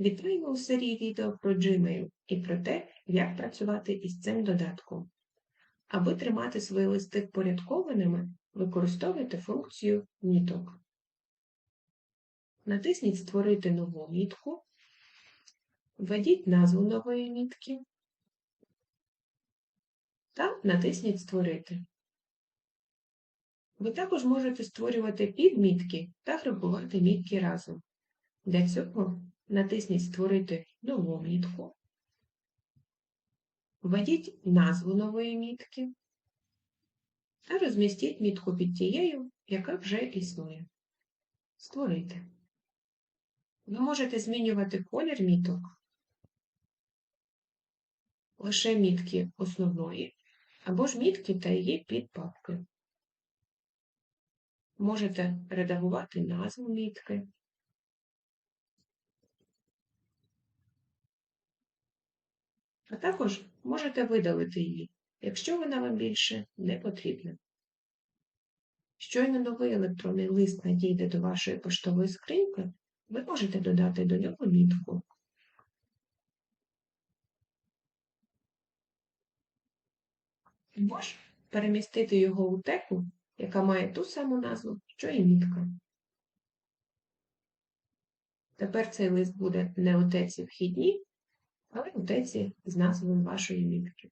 Вітаємо у серії відео про Gmail і про те, як працювати із цим додатком. Аби тримати свої листи впорядкованими, використовуйте функцію міток. Натисніть Створити нову мітку, введіть назву нової мітки та натисніть Створити. Ви також можете створювати підмітки та групувати мітки разом. Для цього натисніть Створити нову мітку, введіть назву нової мітки та розмістіть мітку під тією, яка вже існує. Створити. Ви можете змінювати колір міток, лише мітки основної, або ж мітки та її підпапки. Можете редагувати назву мітки, а також можете видалити її, якщо вона вам більше не потрібна. Щойно новий електронний лист надійде до вашої поштової скриньки, ви можете додати до нього мітку. Або ж перемістити його у теку, яка має ту саму назву, що і мітка. Тепер цей лист буде не у теці вхідній, але у теці з назвою вашої мітки.